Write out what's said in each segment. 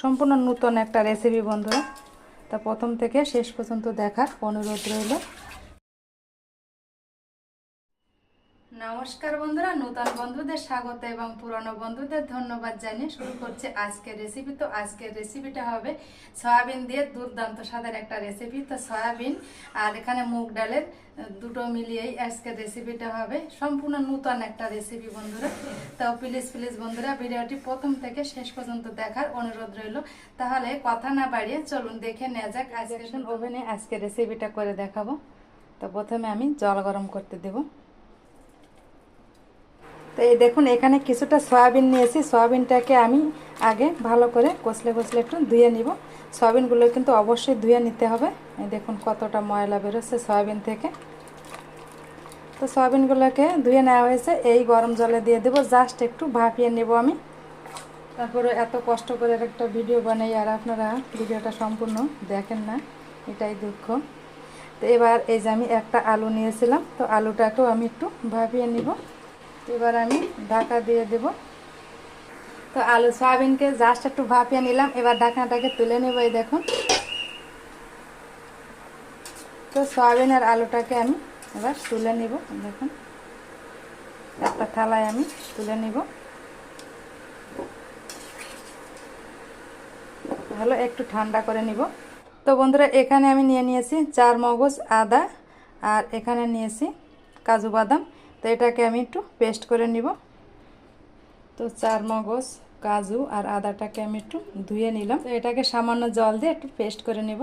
সম্পূর্ণ নূতন একটা রেসিপি বন্ধুরা। তা প্রথম থেকে শেষ পর্যন্ত দেখার অনুরোধ রইল। নমস্কার বন্ধুরা, নূতন বন্ধুদের স্বাগত এবং পুরনো বন্ধুদের ধন্যবাদ জানিয়ে শুরু করছে আজকের রেসিপি তো আজকের রেসিপিটা হবে সয়াবিন দিয়ে দুর্দান্ত স্বাদের একটা রেসিপি তো সয়াবিন আর এখানে মুগ ডালের দুটো মিলিয়েই আজকের রেসিপিটা হবে। সম্পূর্ণ নূতন একটা রেসিপি বন্ধুরা। তো প্লিজ প্লিজ বন্ধুরা, ভিডিওটি প্রথম থেকে শেষ পর্যন্ত দেখার অনুরোধ রইল। তাহলে কথা না বাড়িয়ে চলুন দেখে নেওয়া যাক আজকে ওভেনে আজকে রেসিপিটা করে দেখাবো। তো প্রথমে আমি জল গরম করতে দেবো। তো এই দেখুন, এখানে কিছুটা সয়াবিন নিয়েছি। সয়াবিনটাকে আমি আগে ভালো করে কষলে কষলে একটু ধুয়ে নিব। সয়াবিনগুলো কিন্তু অবশ্যই ধুয়ে নিতে হবে। এই দেখুন, কতটা ময়লা বেরোচ্ছে সয়াবিন থেকে। তো সয়াবিনগুলোকে ধুয়ে নেওয়া হয়েছে। এই গরম জলে দিয়ে দেবো। জাস্ট একটু ভাপিয়ে নেব আমি। তারপরে এত কষ্ট করে একটা ভিডিও বানাই, আর আপনারা ভিডিওটা সম্পূর্ণ দেখেন না, এটাই দুঃখ। তো এবার এই যে আমি একটা আলু নিয়েছিলাম, তো আলুটাকেও আমি একটু ভাপিয়ে নিব। এবার আমি ঢাকা দিয়ে দেব। তো আলু, সয়াবিনকে জাস্ট একটু ভাপিয়ে নিলাম। এবার ঢাকনাটাকে তুলে নেব এই দেখুন। তো সয়াবিন আর আলুটাকে আমি এবার তুলে নিব। দেখুন, একটা থালায় আমি তুলে নিব। ভালো একটু ঠান্ডা করে নিব। তো বন্ধুরা, এখানে আমি নিয়ে নিয়েছি চার মগজ আদা আর এখানে নিয়েছি কাজু বাদাম। তো এটাকে আমি একটু পেস্ট করে নিব। তো চার মগজ, কাজু আর আদাটাকে আমি একটু ধুয়ে নিলাম। তো এটাকে সামান্য জল দিয়ে একটু পেস্ট করে নিব।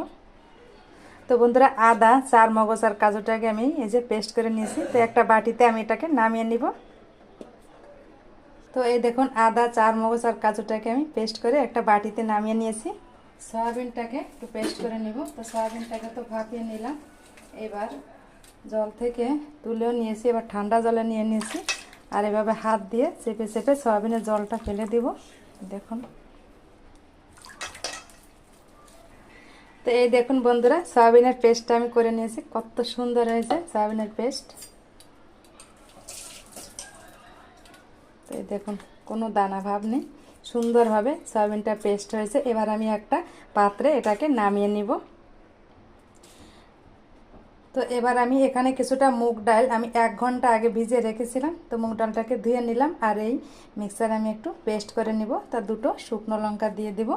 তো বন্ধুরা, আদা, চার মগজ আর কাজুটাকে আমি এই যে পেস্ট করে নিয়েছি। তো একটা বাটিতে আমি এটাকে নামিয়ে নিব। তো এই দেখুন, আদা, চার মগজ আর কাজুটাকে আমি পেস্ট করে একটা বাটিতে নামিয়ে নিয়েছি। সয়াবিনটাকে একটু পেস্ট করে নিব। তো সয়াবিনটাকে তো ভাপিয়ে নিলাম। এবার জল থেকে তুলেও নিয়েছি, এবার ঠান্ডা জলে নিয়ে নিয়েছি। আর এভাবে হাত দিয়ে চেপে চেপে সয়াবিনের জলটা ফেলে দিব। দেখুন। তো এই দেখুন বন্ধুরা, সয়াবিনের পেস্টটা আমি করে নিয়েছি। কত সুন্দর হয়েছে সয়াবিনের পেস্ট। তো এই দেখুন, কোনো দানা ভাব নেই। সুন্দরভাবে সয়াবিনটা পেস্ট হয়েছে। এবার আমি একটা পাত্রে এটাকে নামিয়ে নিব। তো এবার আমি এখানে কিছুটা মুগ ডাল আমি এক ঘণ্টা আগে ভিজিয়ে রেখেছিলাম। তো মুগ ডালটাকে ধুয়ে নিলাম আর এই মিক্সার আমি একটু পেস্ট করে নিব। তা দুটো শুকনো লঙ্কা দিয়ে দিব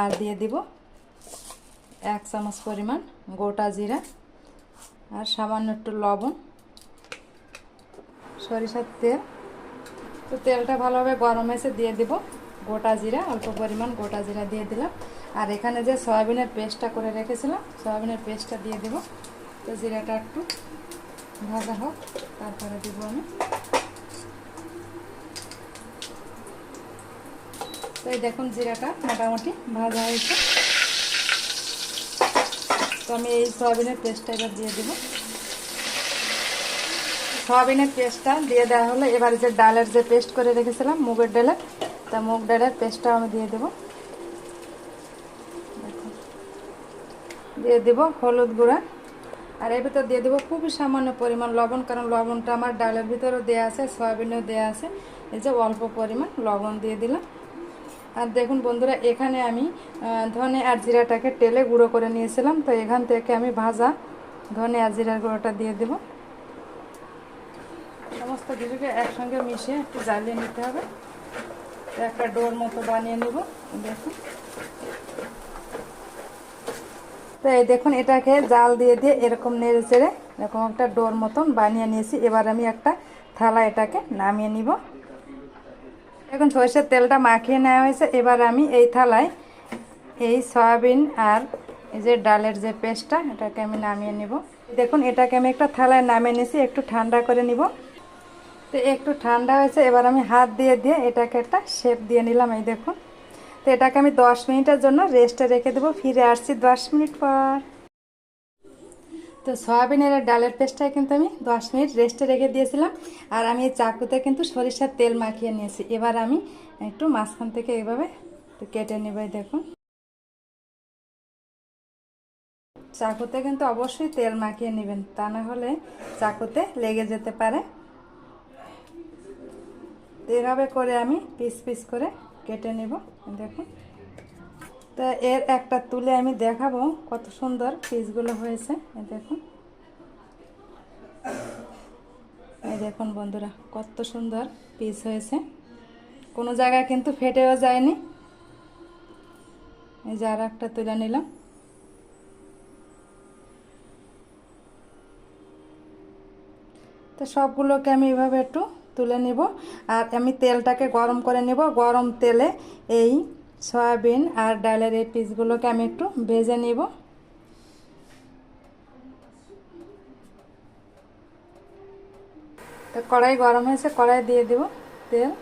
আর দিয়ে দিব এক চামচ পরিমাণ গোটা জিরা আর সামান্য একটু লবণ, সরিষার তেল। তো তেলটা ভালোভাবে গরম এসে দিয়ে দিব গোটা জিরা, অল্প পরিমাণ গোটা জিরা দিয়ে দিলাম। আর এখানে যে সয়াবিনের পেস্টটা করে রেখেছিলাম, সয়াবিনের পেস্টটা দিয়ে দিব। তো জিরাটা একটু ভাজা হোক, তারপরে দিব আমি। তো এই দেখুন জিরাটা মোটামুটি ভাজা হয়েছে। তো আমি এই সয়াবিনের পেস্টটা এবার দিয়ে দিব। সয়াবিনের পেস্টটা দিয়ে দেওয়া হলো। এবার যে ডালের যে পেস্ট করে রেখেছিলাম, মুগের ডালের তা মুগ ডালের পেস্টটাও আমি দিয়ে দেব। দিয়ে দেব হলুদ গুঁড়া। আর এর ভিতর দিয়ে দেবো খুবই সামান্য পরিমাণ লবণ, কারণ লবণটা আমার ডালের ভিতরেও দেওয়া আছে, সয়াবিনেও দেওয়া আছে। এই যে অল্প পরিমাণ লবণ দিয়ে দিলাম। আর দেখুন বন্ধুরা, এখানে আমি ধনে আর জিরাটাকে টেলে গুঁড়ো করে নিয়েছিলাম, তো এখান থেকে আমি ভাজা ধনে আর জিরার গুঁড়োটা দিয়ে দেব। সমস্ত কিছুকে একসঙ্গে মিশিয়ে একটু জ্বালিয়ে নিতে হবে। একটা ডোর মতো বানিয়ে নেব, দেখুন। তো এই দেখুন, এটাকে জাল দিয়ে দিয়ে এরকম নেড়ে চেড়ে এরকম একটা ডোর মতন বানিয়ে নিয়েছি। এবার আমি একটা থালা এটাকে নামিয়ে নিব। এখন সরষের তেলটা মাখিয়ে নেওয়া হয়েছে। এবার আমি এই থালায় এই সয়াবিন আর এই যে ডালের যে পেস্টটা, এটাকে আমি নামিয়ে নিব। দেখুন, এটাকে আমি একটা থালায় নামিয়ে নিয়েছি। একটু ঠান্ডা করে নিব। তো একটু ঠান্ডা হয়েছে। এবার আমি হাত দিয়ে দিয়ে এটাকে একটা শেপ দিয়ে নিলাম। এই দেখুন। তো এটাকে আমি দশ মিনিটের জন্য রেস্টে রেখে দেবো। ফিরে আসছি দশ মিনিট পর। তো সয়াবিনের ডালের পেস্টটা কিন্তু আমি দশ মিনিট রেস্টে রেখে দিয়েছিলাম। আর আমি এই চাকুতে কিন্তু সরিষার তেল মাখিয়ে নিয়েছি। এবার আমি একটু মাঝখান থেকে এইভাবে একটু কেটে নেবাই দেখুন। চাকুতে কিন্তু অবশ্যই তেল মাখিয়ে নেবেন, তা না হলে চাকুতে লেগে যেতে পারে। এভাবে করে আমি পিস পিস করে কেটে নেব, দেখুন। তো এর একটা তুলে আমি দেখাবো কত সুন্দর পিসগুলো হয়েছে দেখুন। এই দেখুন বন্ধুরা, কত সুন্দর পিস হয়েছে। কোনো জায়গায় কিন্তু ফেটেও যায়নি। এই যে আর একটা তুলে নিলাম। তো সবগুলোকে আমি এভাবে একটু তুলে নিব। আর আমি তেলটাকে গরম করে নিব। গরম তেলে এই সয়াবিন আর ডালের এই পিসগুলোকে আমি একটু ভেজে নিব। তো কড়াই গরম হয়েছে, কড়াই দিয়ে দিব তেল।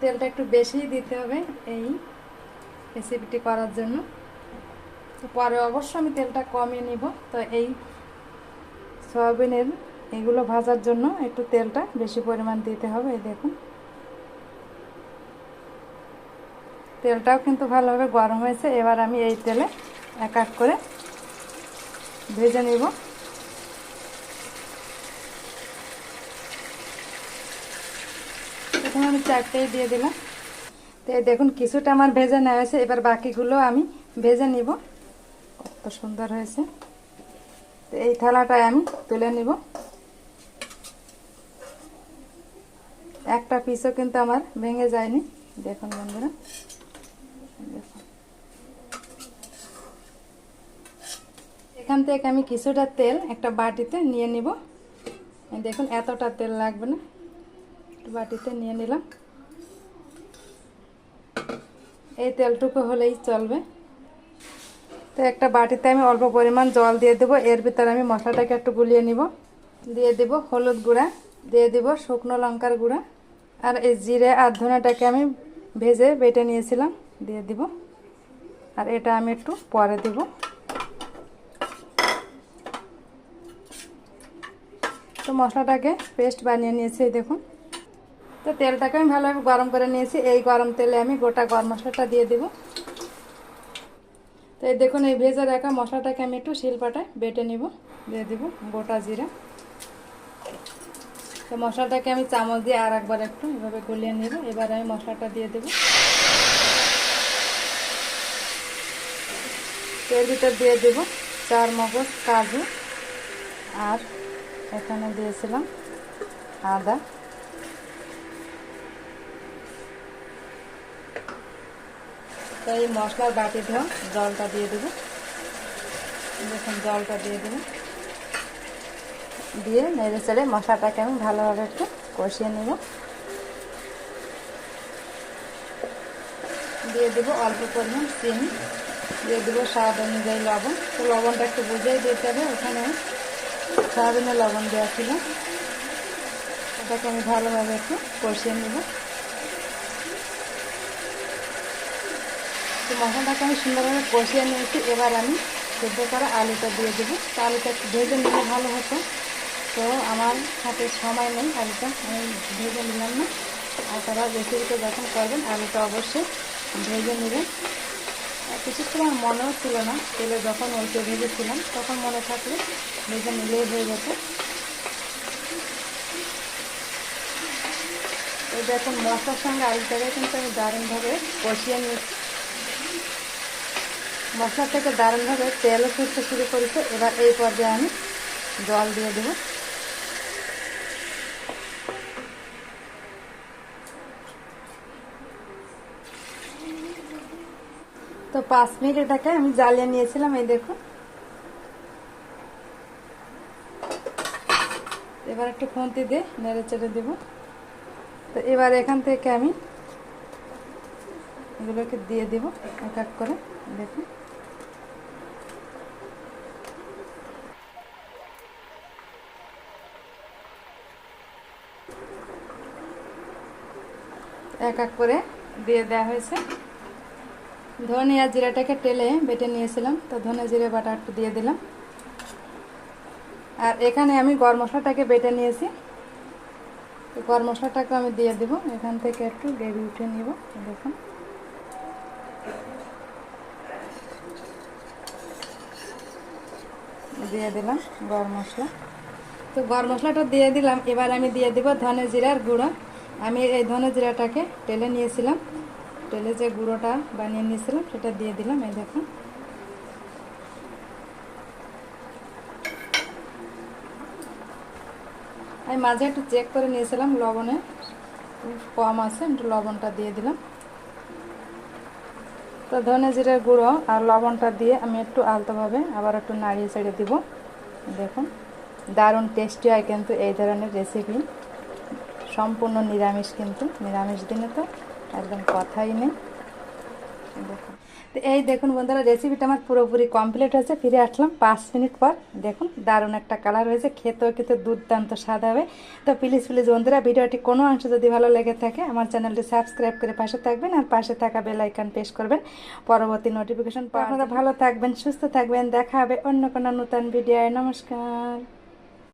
তেলটা একটু বেশিই দিতে হবে এই রেসিপিটি করার জন্য। পরে অবশ্য আমি তেলটা কমিয়ে নিব। তো এই সয়াবিনের এগুলো ভাজার জন্য একটু তেলটা বেশি পরিমাণ দিতে হবে, এই দেখুন। তেলটাও কিন্তু ভালোভাবে গরম হয়েছে, এবার আমি এই তেলে এক এক করে ভেজে নিব। প্রথমে আমি চারটেই দিয়ে দিলাম। তো এই দেখুন, কিছুটা আমার ভেজে নেওয়া হয়েছে, এবার বাকিগুলো আমি ভেজে নিব। কত সুন্দর হয়েছে। তো এই থালাটায় আমি তুলে নিব। একটা পিসও কিন্তু আমার ভেঙে যায়নি। দেখুন বন্ধুরা। এখান থেকে আমি কিছুটা তেল একটা বাটিতে নিয়ে নিব। দেখুন, এতটা তেল লাগবে না। বাটিতে নিয়ে নিলাম। এই তেলটুকু হলেই চলবে। তো একটা বাটিতে আমি অল্প পরিমাণ জল দিয়ে দেবো। এর ভিতরে আমি মশলাটাকে একটু গুলিয়ে নিব। দিয়ে দেব হলুদ গুঁড়া, দিয়ে দেব শুকনো লঙ্কার গুঁড়া আর এই জিরে আর ধনেটাকে আমি ভেজে বেটে নিয়েছিলাম। দিয়ে দিব। আর এটা আমি একটু পরে দেব। তো মশলাটাকে পেস্ট বানিয়ে নিয়েছি দেখুন। তো তেলটাকে আমি ভালোভাবে গরম করে নিয়েছি। এই গরম তেলে আমি গোটা গরম মশলাটা দিয়ে দেবো। তো এই দেখুন, এই ভেজে রাখা মশলাটাকে আমি একটু শিলপাটায় বেটে নিব, দিয়ে দেবো গোটা জিরা। তো মশলাটাকে আমি চামচ দিয়ে আর একবার একটু এভাবে গলিয়ে নেব, এবার আমি মশলাটা দিয়ে দেবো। এর ভিতর দিয়ে দেব চার মগজ কাজু, আর এখানে দিয়েছিলাম আদা। তো এই মশলার বাটি ধোয়া জলটা দিয়ে দেবো। দেখুন, জলটা দিয়ে দেবো। দিয়ে নেড়ে চেড়ে মশলাটাকে আমি ভালোভাবে একটু কষিয়ে নেব। দিয়ে দেবো অল্প পরিমাণ চিনি। দিয়ে দেবো স্বাদ অনুযায়ী লবণ। তো লবণটা একটু বুঝেই দিতে হবে, ওখানে সয়াবিনের লবণ দেওয়া ছিল। ওটাকে আমি ভালোভাবে একটু কষিয়ে নেব। তো মশলাটাকে আমি সুন্দরভাবে কষিয়ে নিয়েছি। এবার আমি সেদ্ধ করা আলুটা দিয়ে দেবো। তো আলুটা ভেজে নিলে ভালো হতো। তো আমার হাতে সময় নেই আলুটা। আমি ভেজে নিলাম না। আর তারা রেসিপিটা যখন করবেন, আলুটা অবশ্যই ভেজে নেবেন। কিছু সময় মনেও ছিল না। তেলে যখন ওইটা ভেজেছিলাম, তখন মনে থাকলে ভেজে নিলেই হয়ে যেত এই দেখুন, মশলার সঙ্গে আলুটাকে কিন্তু আমি দারুণভাবে কষিয়ে নিয়েছি। মশলা থেকে দারুণভাবে তেলও ফুটতে শুরু করেছে। এবার এই পর্যায়ে আমি জল দিয়ে দেবো। তো পাঁচ মিনিট এটাকে আমি জ্বালিয়ে নিয়েছিলাম, এই দেখুন। এবার একটু খুন্তি দিয়ে নেড়ে চেড়ে দেব। তো এবার এখান থেকে আমি এগুলোকে দিয়ে দেব এক এক করে, দেখুন। এক এক করে দিয়ে দেওয়া হয়েছে। ধনে আর জিরাটাকে টেলে বেটে নিয়েছিলাম, তো ধনে জিরে বাটা একটু দিয়ে দিলাম। আর এখানে আমি গরম মশলাটাকে বেটে নিয়েছি। তো গরম মশলাটাকে আমি দিয়ে দেবো, এখান থেকে একটু গ্রেভি উঠে নিব, দেখুন। দিয়ে দিলাম গরম মশলা। তো গরম মশলাটা দিয়ে দিলাম, এবার আমি দিয়ে দিব ধনে জিরার গুঁড়ো। আমি এই ধনে জিরাটাকে টেলে নিয়েছিলাম। টেলে যে গুঁড়োটা বানিয়ে নিয়েছিলাম, সেটা দিয়ে দিলাম, এই দেখুন। আমি মাঝে একটু চেক করে নিয়েছিলাম, লবণে কম আছে, একটু লবণটা দিয়ে দিলাম। তো ধনে জিরের গুঁড়ো আর লবণটা দিয়ে আমি একটু আলতোভাবে আবার একটু নাড়িয়ে ছেড়ে দিব। দেখুন, দারুণ টেস্টি হয় কিন্তু এই ধরনের রেসিপি সম্পূর্ণ নিরামিষ কিন্তু নিরামিষ দিনে তো একদম কথাই নেই। দেখুন। তো এই দেখুন বন্ধুরা রেসিপিটা আমার পুরোপুরি কমপ্লিট হয়েছে ফিরে আসলাম পাঁচ মিনিট পর। দেখুন দারুণ একটা কালার হয়েছে খেতেও কিন্তু দুর্দান্ত স্বাদ হবে। তো প্লিজ প্লিজ বন্ধুরা ভিডিওটি কোনো অংশ যদি ভালো লেগে থাকে আমার চ্যানেলটি সাবস্ক্রাইব করে পাশে থাকবেন আর পাশে থাকা বেল আইকন প্রেস করবেন। পরবর্তী নোটিফিকেশন আপনারা ভালো থাকবেন সুস্থ থাকবেন দেখা হবে অন্য কোনো নতুন ভিডিও নমস্কার।